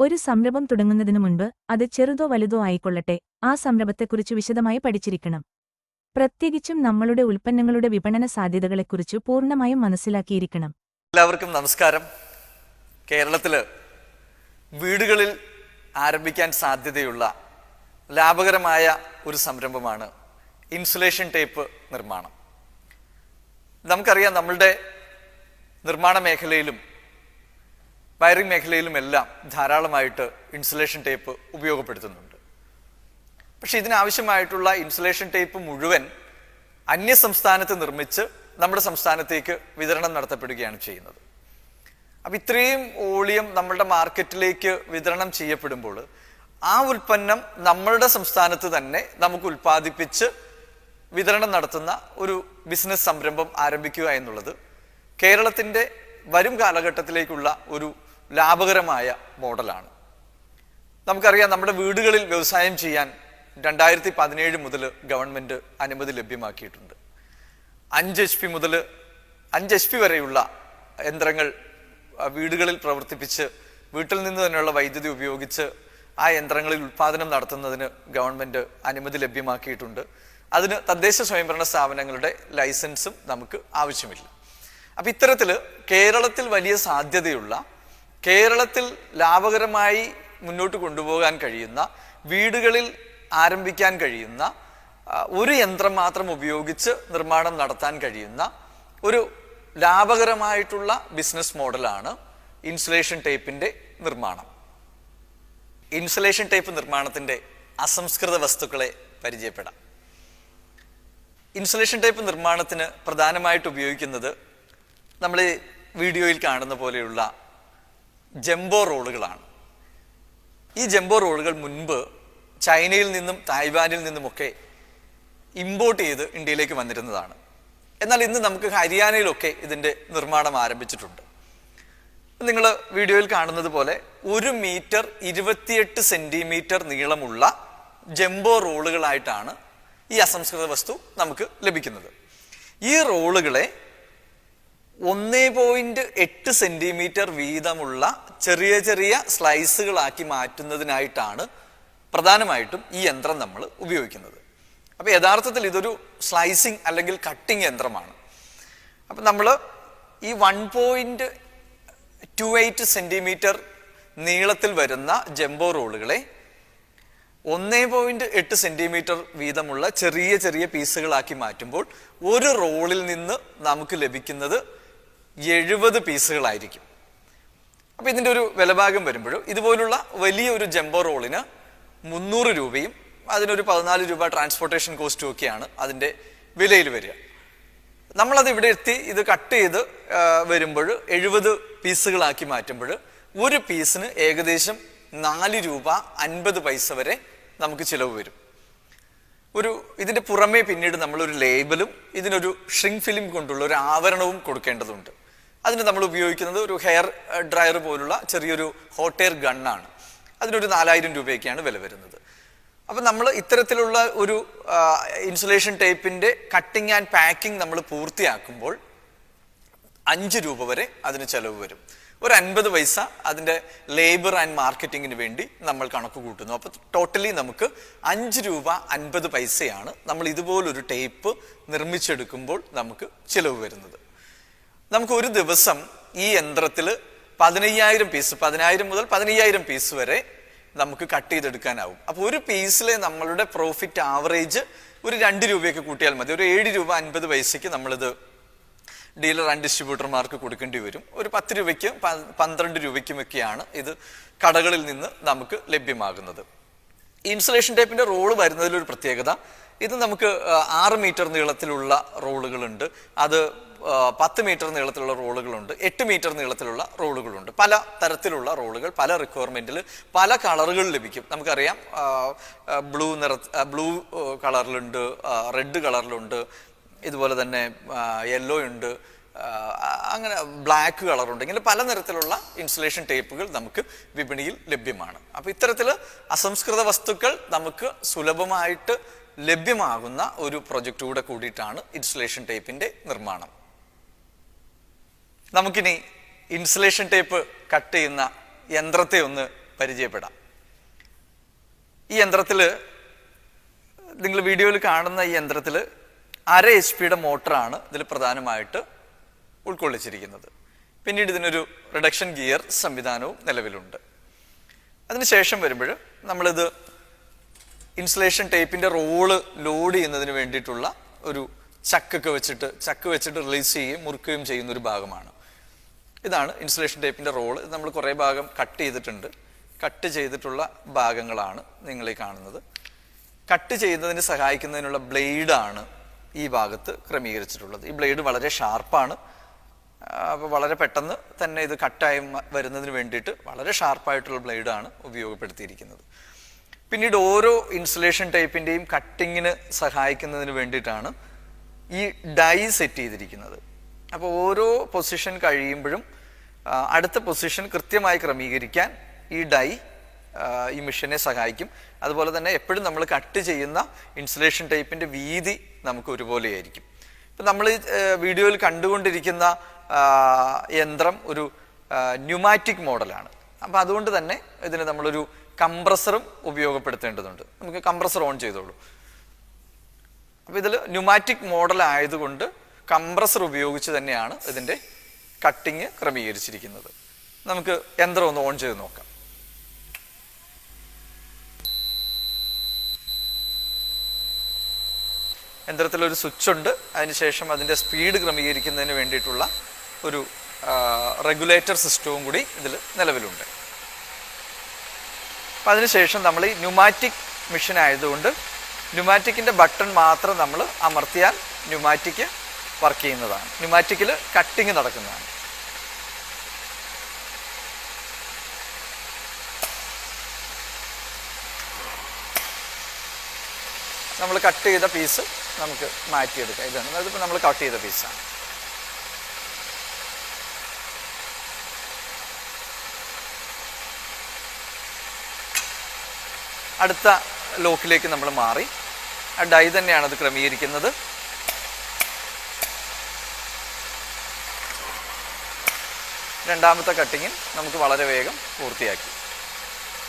ഒരു സംരംഭം തുടങ്ങുന്നതിനു മുൻപ് അത് ചെറുതോ വലുതോ ആയിക്കൊള്ളട്ടെ ആ സംരംഭത്തെക്കുറിച്ച് വിശദമായി പഠിച്ചിരിക്കണം. പ്രത്യേകിച്ചും നമ്മളുടെ ഉൽപ്പന്നങ്ങളുടെ വിപണന സാധ്യതകളെക്കുറിച്ച് പൂർണമായും മനസ്സിലാക്കിയിരിക്കണം. എല്ലാവർക്കും നമസ്കാരം. കേരളത്തിൽ വീടുകളിൽ ആരംഭിക്കാൻ സാധ്യതയുള്ള ലാഭകരമായ ഒരു സംരംഭമാണ് ഇൻസുലേഷൻ ടേപ്പ് നിർമ്മാണം. നമുക്കറിയാം നമ്മളുടെ നിർമ്മാണ മേഖലയിലും വയറിംഗ് മേഖലയിലും എല്ലാം ധാരാളമായിട്ട് ഇൻസുലേഷൻ ടേപ്പ് ഉപയോഗപ്പെടുത്തുന്നുണ്ട്. പക്ഷെ ഇതിനാവശ്യമായിട്ടുള്ള ഇൻസുലേഷൻ ടേപ്പ് മുഴുവൻ അന്യ സംസ്ഥാനത്ത് നിർമ്മിച്ച് നമ്മുടെ സംസ്ഥാനത്തേക്ക് വിതരണം നടത്തപ്പെടുകയാണ് ചെയ്യുന്നത്. അപ്പം ഇത്രയും ഓളിയം നമ്മളുടെ മാർക്കറ്റിലേക്ക് വിതരണം ചെയ്യപ്പെടുമ്പോൾ ആ ഉൽപ്പന്നം നമ്മളുടെ സംസ്ഥാനത്ത് തന്നെ നമുക്ക് ഉൽപ്പാദിപ്പിച്ച് വിതരണം നടത്തുന്ന ഒരു ബിസിനസ് സംരംഭം ആരംഭിക്കുക എന്നുള്ളത് കേരളത്തിന്റെ വരും കാലഘട്ടത്തിലേക്കുള്ള ഒരു ലാഭകരമായ മോഡലാണ്. നമുക്കറിയാം നമ്മുടെ വീടുകളിൽ വ്യവസായം ചെയ്യാൻ രണ്ടായിരത്തി പതിനേഴ് മുതൽ ഗവൺമെന്റ് അനുമതി ലഭ്യമാക്കിയിട്ടുണ്ട്. അഞ്ച് എച്ച് പി മുതൽ അഞ്ച് എച്ച് പി വരെയുള്ള യന്ത്രങ്ങൾ വീടുകളിൽ പ്രവർത്തിപ്പിച്ച് വീട്ടിൽ നിന്ന് തന്നെയുള്ള വൈദ്യുതി ഉപയോഗിച്ച് ആ യന്ത്രങ്ങളിൽ ഉൽപ്പാദനം നടത്തുന്നതിന് ഗവൺമെന്റ് അനുമതി ലഭ്യമാക്കിയിട്ടുണ്ട്. അതിന് തദ്ദേശ സ്വയംഭരണ സ്ഥാപനങ്ങളുടെ ലൈസൻസും നമുക്ക് ആവശ്യമില്ല. അപ്പം ഇത്തരത്തിൽ കേരളത്തിൽ വലിയ സാധ്യതയുള്ള കേരളത്തിൽ ലാഭകരമായി മുന്നോട്ട് കൊണ്ടുപോകാൻ കഴിയുന്ന വീടുകളിൽ ആരംഭിക്കാൻ കഴിയുന്ന ഒരു യന്ത്രം മാത്രം ഉപയോഗിച്ച് നിർമ്മാണം നടത്താൻ കഴിയുന്ന ഒരു ലാഭകരമായിട്ടുള്ള ബിസിനസ് മോഡലാണ് ഇൻസുലേഷൻ ടേപ്പിന്റെ നിർമ്മാണം. ഇൻസുലേഷൻ ടേപ്പ് നിർമ്മാണത്തിന്റെ അസംസ്കൃത വസ്തുക്കളെ പരിചയപ്പെടാം. ഇൻസുലേഷൻ ടേപ്പ് നിർമ്മാണത്തിന് പ്രധാനമായിട്ട് ഉപയോഗിക്കുന്നത് നമ്മൾ വീഡിയോയിൽ കാണുന്ന പോലെയുള്ള ജംബോ റോളുകളാണ്. ഈ ജംബോ റോളുകൾ മുൻപ് ചൈനയിൽ നിന്നും തായ്വാനിൽ നിന്നുമൊക്കെ ഇമ്പോർട്ട് ചെയ്ത് ഇന്ത്യയിലേക്ക് വന്നിരുന്നതാണ്. എന്നാൽ ഇന്ന് നമുക്ക് ഹരിയാനയിലൊക്കെ ഇതിന്റെ നിർമ്മാണം ആരംഭിച്ചിട്ടുണ്ട്. നിങ്ങൾ വീഡിയോയിൽ കാണുന്നത് പോലെ ഒരു മീറ്റർ ഇരുപത്തിയെട്ട് സെന്റിമീറ്റർ നീളമുള്ള ജംബോ റോളുകളായിട്ടാണ് ഈ അസംസ്കൃത വസ്തു നമുക്ക് ലഭിക്കുന്നത്. ഈ റോളുകളെ ഒന്നേ പോയിന്റ് എട്ട് സെന്റിമീറ്റർ വീതമുള്ള ചെറിയ ചെറിയ സ്ലൈസുകളാക്കി മാറ്റുന്നതിനായിട്ടാണ് പ്രധാനമായിട്ടും ഈ യന്ത്രം നമ്മൾ ഉപയോഗിക്കുന്നത്. അപ്പൊ യഥാർത്ഥത്തിൽ ഇതൊരു സ്ലൈസിങ് അല്ലെങ്കിൽ കട്ടിങ് യന്ത്രമാണ്. അപ്പൊ നമ്മൾ ഈ one point two eight centimetre നീളത്തിൽ വരുന്ന ജംബോ റോളുകളെ ഒന്നേ പോയിന്റ് എട്ട് സെന്റിമീറ്റർ വീതമുള്ള ചെറിയ ചെറിയ പീസുകളാക്കി മാറ്റുമ്പോൾ ഒരു റോളിൽ നിന്ന് നമുക്ക് ലഭിക്കുന്നത് എഴുപത് പീസുകളായിരിക്കും. അപ്പോൾ ഇതിന്റെ ഒരു വിലഭാഗം വരുമ്പോൾ ഇതുപോലുള്ള വലിയ ഒരു ജംബോ റോളിന് മുന്നൂറ് രൂപയും അതിനൊരു പതിനാല് രൂപ ട്രാൻസ്പോർട്ടേഷൻ കോസ്റ്റും ഒക്കെയാണ് അതിന്റെ വിലയിൽ വരിക. നമ്മളത് ഇവിടെ എത്തി ഇത് കട്ട് ചെയ്ത് വരുമ്പോൾ എഴുപത് പീസുകളാക്കി മാറ്റുമ്പോൾ ഒരു പീസിന് ഏകദേശം നാല് രൂപ അൻപത് പൈസ വരെ നമുക്ക് ചിലവ് വരും. ഒരു ഇതിന്റെ പുറമേ പിന്നീട് നമ്മളൊരു ലേബലും ഇതിനൊരു ഷ്രിങ്ക് ഫിലിം കൊണ്ടുള്ള ഒരു ആവരണവും കൊടുക്കേണ്ടതുണ്ട്. അതിന് നമ്മൾ ഉപയോഗിക്കുന്നത് ഒരു ഹെയർ ഡ്രയർ പോലുള്ള ചെറിയൊരു ഹോട്ട് എയർ ഗണ്ണാണ് അതിനൊരു നാലായിരം രൂപയൊക്കെയാണ് വില വരുന്നത്. അപ്പം നമ്മൾ ഇത്തരത്തിലുള്ള ഒരു ഇൻസുലേഷൻ ടേപ്പിന്റെ കട്ടിങ് ആൻഡ് പാക്കിംഗ് നമ്മൾ പൂർത്തിയാക്കുമ്പോൾ അഞ്ച് രൂപ വരെ അതിന് ചിലവ് വരും. ഒരു അൻപത് പൈസ അതിന്റെ ലേബർ ആൻഡ് മാർക്കറ്റിങ്ങിന് വേണ്ടി നമ്മൾ കണക്ക് കൂട്ടുന്നു. അപ്പോൾ ടോട്ടലി നമുക്ക് അഞ്ച് രൂപ അൻപത് പൈസയാണ് നമ്മൾ ഇതുപോലൊരു ടേപ്പ് നിർമ്മിച്ചെടുക്കുമ്പോൾ നമുക്ക് ചിലവ് വരുന്നത്. നമുക്ക് ഒരു ദിവസം ഈ യന്ത്രത്തിൽ പതിനയ്യായിരം പീസ് പതിനായിരം മുതൽ പതിനയ്യായിരം പീസ് വരെ നമുക്ക് കട്ട് ചെയ്തെടുക്കാനാവും. അപ്പോൾ ഒരു പീസിലെ നമ്മളുടെ പ്രോഫിറ്റ് ആവറേജ് ഒരു രണ്ട് രൂപയൊക്കെ കൂട്ടിയാൽ മതി. ഒരു ഏഴ് രൂപ അൻപത് പൈസയ്ക്ക് നമ്മളിത് ഡീലർ ആൻഡ് ഡിസ്ട്രിബ്യൂട്ടർമാർക്ക് കൊടുക്കേണ്ടി വരും. ഒരു പത്ത് രൂപയ്ക്കും പന്ത്രണ്ട് രൂപയ്ക്കുമൊക്കെയാണ് ഇത് കടകളിൽ നിന്ന് നമുക്ക് ലഭ്യമാകുന്നത്. ഇൻസുലേഷൻ ടേപ്പിന്റെ റോൾ വരുന്നതിലൊരു പ്രത്യേകത ഇത് നമുക്ക് ആറ് മീറ്റർ നീളത്തിലുള്ള റോളുകളുണ്ട് അത് പത്ത് മീറ്റർ നീളത്തിലുള്ള റോളുകളുണ്ട് എട്ട് മീറ്റർ നീളത്തിലുള്ള റോളുകളുണ്ട്. പല തരത്തിലുള്ള റോളുകൾ പല റിക്വയർമെന്റിൽ പല കളറുകൾ ലഭിക്കും. നമുക്കറിയാം ബ്ലൂ നിറ ബ്ലൂ കളറിലുണ്ട് റെഡ് കളറിലുണ്ട് ഇതുപോലെ തന്നെ യെല്ലോ ഉണ്ട് അങ്ങനെ ബ്ലാക്ക് കളറുണ്ട്. ഇങ്ങനെ പല നിറത്തിലുള്ള ഇൻസുലേഷൻ ടേപ്പുകൾ നമുക്ക് വിപണിയിൽ ലഭ്യമാണ്. അപ്പോൾ ഇത്തരത്തിൽ അസംസ്കൃത വസ്തുക്കൾ നമുക്ക് സുലഭമായിട്ട് ലഭ്യമാകുന്ന ഒരു പ്രൊജക്റ്റ് കൂടെ കൂടിയിട്ടാണ് ഇൻസുലേഷൻ ടേപ്പിന്റെ നിർമ്മാണം. നമുക്കിനി ഇൻസുലേഷൻ ടേപ്പ് കട്ട് ചെയ്യുന്ന യന്ത്രത്തെ ഒന്ന് പരിചയപ്പെടാം. ഈ യന്ത്രത്തിൽ നിങ്ങൾ വീഡിയോയിൽ കാണുന്ന ഈ യന്ത്രത്തിൽ അര എച്ച് പിയുടെ മോട്ടറാണ് ഇതിൽ പ്രധാനമായിട്ട് ഉൾക്കൊള്ളിച്ചിരിക്കുന്നത്. പിന്നീട് ഇതിനൊരു റിഡക്ഷൻ ഗിയർ സംവിധാനവും നിലവിലുണ്ട്. അതിനുശേഷം വരുമ്പോൾ നമ്മളിത് ഇൻസുലേഷൻ ടേപ്പിന്റെ റോൾ ലോഡ് ചെയ്യുന്നതിന് വേണ്ടിയിട്ടുള്ള ഒരു ചക്കൊക്കെ വെച്ചിട്ട് ചക്ക് വെച്ചിട്ട് റിലീസ് ചെയ്യുകയും മുറുക്കുകയും ചെയ്യുന്ന ഒരു ഭാഗമാണ്. ഇതാണ് ഇൻസുലേഷൻ ടേപ്പിന്റെ റോൾ ഇത് നമ്മൾ കുറേ ഭാഗം കട്ട് ചെയ്തിട്ടുണ്ട്. കട്ട് ചെയ്തിട്ടുള്ള ഭാഗങ്ങളാണ് നിങ്ങൾ ഈ കാണുന്നത്. കട്ട് ചെയ്യുന്നതിന് സഹായിക്കുന്നതിനുള്ള ബ്ലേഡാണ് ഈ ഭാഗത്ത് ക്രമീകരിച്ചിട്ടുള്ളത്. ഈ ബ്ലേഡ് വളരെ ഷാർപ്പാണ് അപ്പോൾ വളരെ പെട്ടെന്ന് തന്നെ ഇത് കട്ടായി വരുന്നതിന് വേണ്ടിയിട്ട് വളരെ ഷാർപ്പായിട്ടുള്ള ബ്ലേഡാണ് ഉപയോഗപ്പെടുത്തിയിരിക്കുന്നത്. പിന്നീട് ഓരോ ഇൻസുലേഷൻ ടൈപ്പിന്റെയും കട്ടിങ്ങിന് സഹായിക്കുന്നതിന് വേണ്ടിയിട്ടാണ് ഈ ഡൈ സെറ്റ് ചെയ്തിരിക്കുന്നത്. അപ്പോൾ ഓരോ പൊസിഷൻ കഴിയുമ്പോഴും അടുത്ത പൊസിഷൻ കൃത്യമായി ക്രമീകരിക്കാൻ ഈ ഡൈ ഈ മെഷീനെ സഹായിക്കും. അതുപോലെ തന്നെ എപ്പോഴും നമ്മൾ കട്ട് ചെയ്യുന്ന ഇൻസുലേഷൻ ടൈപ്പിന്റെ വീതി നമുക്ക് ഒരുപോലെയായിരിക്കും ഇപ്പം നമ്മൾ വീഡിയോയിൽ കണ്ടുകൊണ്ടിരിക്കുന്ന യന്ത്രം ഒരു ന്യൂമാറ്റിക് മോഡലാണ് അപ്പം അതുകൊണ്ട് തന്നെ ഇതിന് നമ്മളൊരു കംപ്രസറും ഉപയോഗപ്പെടുത്തേണ്ടതുണ്ട്. നമുക്ക് കംപ്രസർ ഓൺ ചെയ്തോളൂ. അപ്പോൾ ഇതിൽ ന്യൂമാറ്റിക് മോഡൽ ആയതുകൊണ്ട് കംപ്രസർ ഉപയോഗിച്ച് തന്നെയാണ് ഇതിന്റെ കട്ടിങ് ക്രമീകരിച്ചിരിക്കുന്നത്. നമുക്ക് യന്ത്രം ഒന്ന് ഓൺ ചെയ്ത് നോക്കാം. യന്ത്രത്തിൽ ഒരു സ്വിച്ച് ഉണ്ട് അതിനുശേഷം അതിന്റെ സ്പീഡ് ക്രമീകരിക്കുന്നതിന് വേണ്ടിയിട്ടുള്ള ഒരു റെഗുലേറ്റർ സിസ്റ്റവും കൂടി ഇതിൽ നിലവിലുണ്ട്. അപ്പം അതിനുശേഷം നമ്മൾ ഈ ന്യൂമാറ്റിക് മെഷീൻ ആയതുകൊണ്ട് ന്യൂമാറ്റിക്കിന്റെ ബട്ടൺ മാത്രം നമ്മൾ അമർത്തിയാൽ ന്യൂമാറ്റിക് വർക്ക് ചെയ്യുന്നതാണ്. ന്യൂമാറ്റിക്കിൽ കട്ടിങ് നടക്കുന്നതാണ്. നമ്മൾ കട്ട് ചെയ്ത പീസ് നമുക്ക് മാറ്റിയെടുക്കാം. ഇതാണ്. അതിപ്പോൾ നമ്മൾ കട്ട് ചെയ്ത പീസാണ് അടുത്ത ലോക്കിലേക്ക് നമ്മൾ മാറി. ആ ഡൈ തന്നെയാണ് അത് ക്രമീകരിക്കുന്നത്. രണ്ടാമത്തെ കട്ടിങ്ങിൽ നമുക്ക് വളരെ വേഗം പൂർത്തിയാക്കി.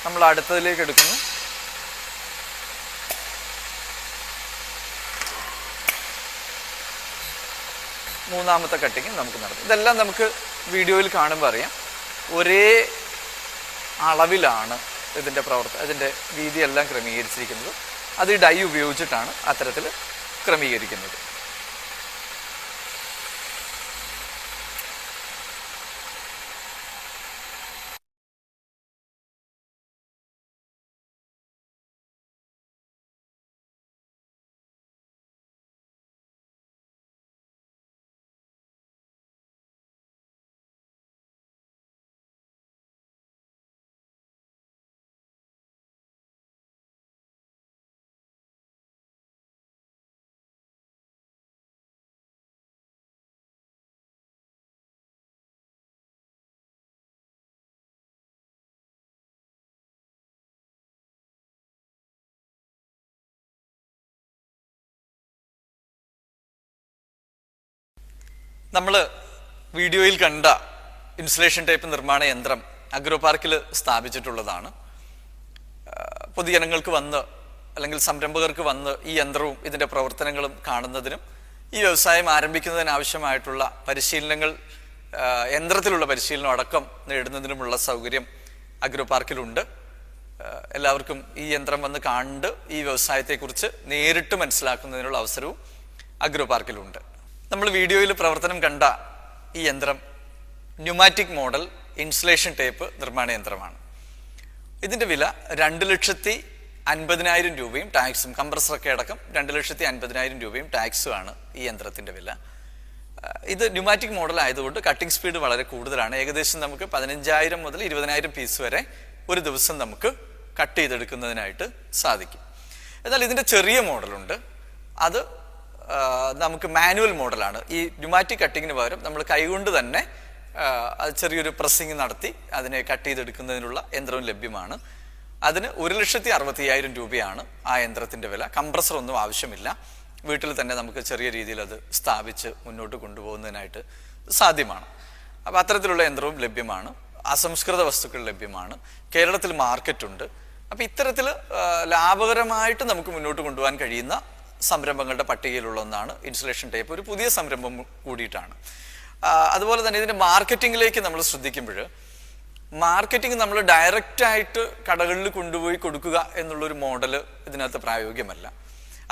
നമ്മൾ അടുത്തതിലേക്ക് എടുക്കുന്നു. മൂന്നാമത്തെ കട്ടിങ്ങും നമുക്ക് നടത്തും ഇതെല്ലാം നമുക്ക് വീഡിയോയിൽ കാണുമ്പോൾ അറിയാം. ഒരേ അളവിലാണ് ഇതിന്റെ പ്രവർത്തനം ഇതിന്റെ വീതിയെല്ലാം ക്രമീകരിച്ചിരിക്കുന്നത്. അത് ഈ ഡൈ ഉപയോഗിച്ചിട്ടാണ് അത്തരത്തിൽ ക്രമീകരിക്കുന്നത്. നമ്മൾ വീഡിയോയിൽ കണ്ട ഇൻസുലേഷൻ ടൈപ്പ് നിർമ്മാണ യന്ത്രം അഗ്രോ പാർക്കിൽ സ്ഥാപിച്ചിട്ടുള്ളതാണ്. പൊതുജനങ്ങൾക്ക് വന്ന് അല്ലെങ്കിൽ സംരംഭകർക്ക് വന്ന് ഈ യന്ത്രവും ഇതിന്റെ പ്രവർത്തനങ്ങളും കാണുന്നതിനും ഈ വ്യവസായം ആരംഭിക്കുന്നതിനാവശ്യമായിട്ടുള്ള പരിശീലനങ്ങൾ യന്ത്രത്തിലുള്ള പരിശീലനം അടക്കം നേടുന്നതിനുമുള്ള സൗകര്യം അഗ്രോ പാർക്കിലുണ്ട്. എല്ലാവർക്കും ഈ യന്ത്രം വന്ന് കണ്ട് ഈ വ്യവസായത്തെക്കുറിച്ച് നേരിട്ട് മനസ്സിലാക്കുന്നതിനുള്ള അവസരവും അഗ്രോ പാർക്കിലുണ്ട്. നമ്മൾ വീഡിയോയിൽ പ്രവർത്തനം കണ്ട ഈ യന്ത്രം ന്യൂമാറ്റിക് മോഡൽ ഇൻസുലേഷൻ ടേപ്പ് നിർമ്മാണ യന്ത്രമാണ്. ഇതിന്റെ വില രണ്ട് ലക്ഷത്തി അൻപതിനായിരം രൂപയും ടാക്സും കംപ്രസറൊക്കെ അടക്കം രണ്ട് ലക്ഷത്തി അൻപതിനായിരം രൂപയും ടാക്സുമാണ് ഈ യന്ത്രത്തിന്റെ വില. ഇത് ന്യൂമാറ്റിക് മോഡൽ ആയതുകൊണ്ട് കട്ടിംഗ് സ്പീഡ് വളരെ കൂടുതലാണ്. ഏകദേശം നമുക്ക് പതിനഞ്ചായിരം മുതൽ ഇരുപതിനായിരം പീസ് വരെ ഒരു ദിവസം നമുക്ക് കട്ട് ചെയ്തെടുക്കുന്നതിനായിട്ട് സാധിക്കും. എന്നാൽ ഇതിന്റെ ചെറിയ മോഡലുണ്ട് അത് നമുക്ക് മാനുവൽ മോഡലാണ്. ഈ ന്യൂമാറ്റിക് കട്ടിങ്ങിന് പകരം നമ്മൾ കൈകൊണ്ട് തന്നെ ചെറിയൊരു പ്രസ്സിങ് നടത്തി അതിനെ കട്ട് ചെയ്തെടുക്കുന്നതിനുള്ള യന്ത്രവും ലഭ്യമാണ്. അതിന് ഒരു ലക്ഷത്തി അറുപത്തി അയ്യായിരം രൂപയാണ് ആ യന്ത്രത്തിന്റെ വില. കംപ്രസർ ഒന്നും ആവശ്യമില്ല. വീട്ടിൽ തന്നെ നമുക്ക് ചെറിയ രീതിയിൽ അത് സ്ഥാപിച്ച് മുന്നോട്ട് കൊണ്ടുപോകുന്നതിനായിട്ട് സാധ്യമാണ്. അപ്പോൾ അത്തരത്തിലുള്ള യന്ത്രവും ലഭ്യമാണ്. അസംസ്കൃത വസ്തുക്കൾ ലഭ്യമാണ്. കേരളത്തിൽ മാർക്കറ്റുണ്ട് അപ്പോൾ ഇത്തരത്തിൽ ലാഭകരമായിട്ട് നമുക്ക് മുന്നോട്ട് കൊണ്ടുപോകാൻ കഴിയുന്ന സംരംഭങ്ങളുടെ പട്ടികയിലുള്ള ഒന്നാണ്. ഇൻസുലേഷൻ ടേപ്പ് ഒരു പുതിയ സംരംഭം കൂടിയിട്ടാണ്. അതുപോലെ തന്നെ ഇതിന്റെ മാർക്കറ്റിങ്ങിലേക്ക് നമ്മൾ ശ്രദ്ധിക്കുമ്പോൾ മാർക്കറ്റിംഗ് നമ്മൾ ഡയറക്റ്റ് ആയിട്ട് കടകളിൽ കൊണ്ടുപോയി കൊടുക്കുക എന്നുള്ളൊരു മോഡൽ ഇതിനകത്ത് പ്രായോഗ്യമല്ല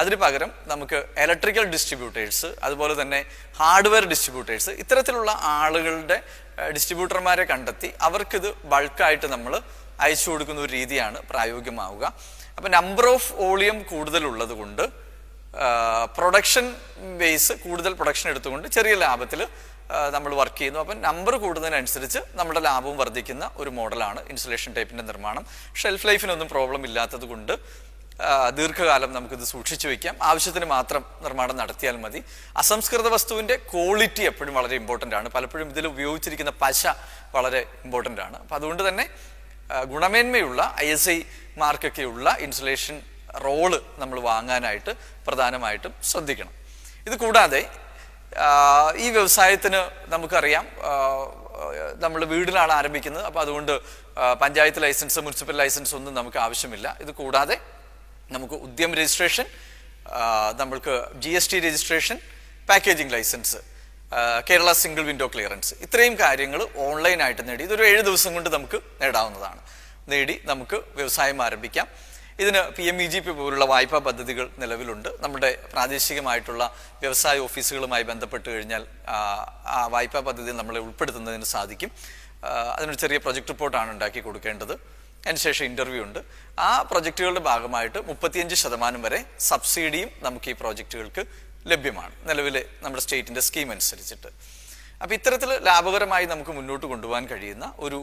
അതിന് പകരം നമുക്ക് ഇലക്ട്രിക്കൽ ഡിസ്ട്രിബ്യൂട്ടേഴ്സ് അതുപോലെ തന്നെ ഹാർഡ്വെയർ ഡിസ്ട്രിബ്യൂട്ടേഴ്സ് ഇത്തരത്തിലുള്ള ആളുകളുടെ ഡിസ്ട്രിബ്യൂട്ടർമാരെ കണ്ടെത്തി അവർക്കിത് ബൾക്കായിട്ട് നമ്മൾ അയച്ചു കൊടുക്കുന്ന ഒരു രീതിയാണ് പ്രായോഗികമാവുക. അപ്പം നമ്പർ ഓഫ് വോളിയം കൂടുതലുള്ളത് കൊണ്ട് പ്രൊഡക്ഷൻ ബേസ് കൂടുതൽ പ്രൊഡക്ഷൻ എടുത്തുകൊണ്ട് ചെറിയ ലാഭത്തിൽ നമ്മൾ വർക്ക് ചെയ്യുന്നു. അപ്പം നമ്പർ കൂടുന്നതിനനുസരിച്ച് നമ്മുടെ ലാഭവും വർദ്ധിക്കുന്ന ഒരു മോഡലാണ് ഇൻസുലേഷൻ ടൈപ്പിന്റെ നിർമ്മാണം. ഷെൽഫ് ലൈഫിനൊന്നും പ്രോബ്ലം ഇല്ലാത്തത് കൊണ്ട് ദീർഘകാലം നമുക്കിത് സൂക്ഷിച്ചു വയ്ക്കാം ആവശ്യത്തിന് മാത്രം നിർമ്മാണം നടത്തിയാൽ മതി. അസംസ്കൃത വസ്തുവിന്റെ ക്വാളിറ്റി എപ്പോഴും വളരെ ഇമ്പോർട്ടന്റ് ആണ്. പലപ്പോഴും ഇതിൽ ഉപയോഗിച്ചിരിക്കുന്ന പശ വളരെ ഇമ്പോർട്ടന്റ് ആണ്. അപ്പം അതുകൊണ്ട് തന്നെ ഗുണമേന്മയുള്ള ഐ എസ് ഐ മാർക്കൊക്കെയുള്ള ഇൻസുലേഷൻ റോൾ നമ്മൾ വാങ്ങാനായിട്ട് പ്രധാനമായിട്ടും ശ്രദ്ധിക്കണം. ഇത് കൂടാതെ ഈ വ്യവസായത്തിന് നമുക്കറിയാം നമ്മൾ വീടിലാണ് ആരംഭിക്കുന്നത് അപ്പോൾ അതുകൊണ്ട് പഞ്ചായത്ത് ലൈസൻസ് മുനിസിപ്പൽ ലൈസൻസ് ഒന്നും നമുക്ക് ആവശ്യമില്ല. ഇത് കൂടാതെ നമുക്ക് ഉദ്യം രജിസ്ട്രേഷൻ നമ്മൾക്ക് G S T registration packaging licence Kerala single window clearance ഇത്രയും കാര്യങ്ങൾ ഓൺലൈനായിട്ട് നേടി ഇതൊരു ഏഴ് ദിവസം കൊണ്ട് നമുക്ക് നേടാവുന്നതാണ്. നേടി നമുക്ക് വ്യവസായം ആരംഭിക്കാം. ഇതിന് P M E G P പോലുള്ള വായ്പാ പദ്ധതികൾ നിലവിലുണ്ട്. നമ്മുടെ പ്രാദേശികമായിട്ടുള്ള വ്യവസായ ഓഫീസുകളുമായി ബന്ധപ്പെട്ട് കഴിഞ്ഞാൽ ആ, വായ്പാ പദ്ധതി നമ്മളെ ഉൾപ്പെടുത്തുന്നതിന് സാധിക്കും. അതിനൊരു ചെറിയ പ്രൊജക്ട് റിപ്പോർട്ടാണ് ഉണ്ടാക്കി കൊടുക്കേണ്ടത്. അതിനുശേഷം ഇന്റർവ്യൂ ഉണ്ട്. ആ പ്രൊജക്റ്റുകളുടെ ഭാഗമായിട്ട് മുപ്പത്തിയഞ്ച് ശതമാനം വരെ സബ്സിഡിയും നമുക്ക് ഈ പ്രോജക്റ്റുകൾക്ക് ലഭ്യമാണ്. നിലവിലെ നമ്മുടെ സ്റ്റേറ്റിന്റെ സ്കീം അനുസരിച്ചിട്ട് അപ്പോൾ ഇത്തരത്തിൽ ലാഭകരമായി നമുക്ക് മുന്നോട്ട് കൊണ്ടുപോകാൻ കഴിയുന്ന ഒരു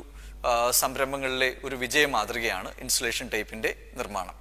സംരംഭങ്ങളിലെ ഒരു വിജയ മാതൃകയാണ് ഇൻസുലേഷൻ ടൈപ്പിന്റെ നിർമ്മാണം.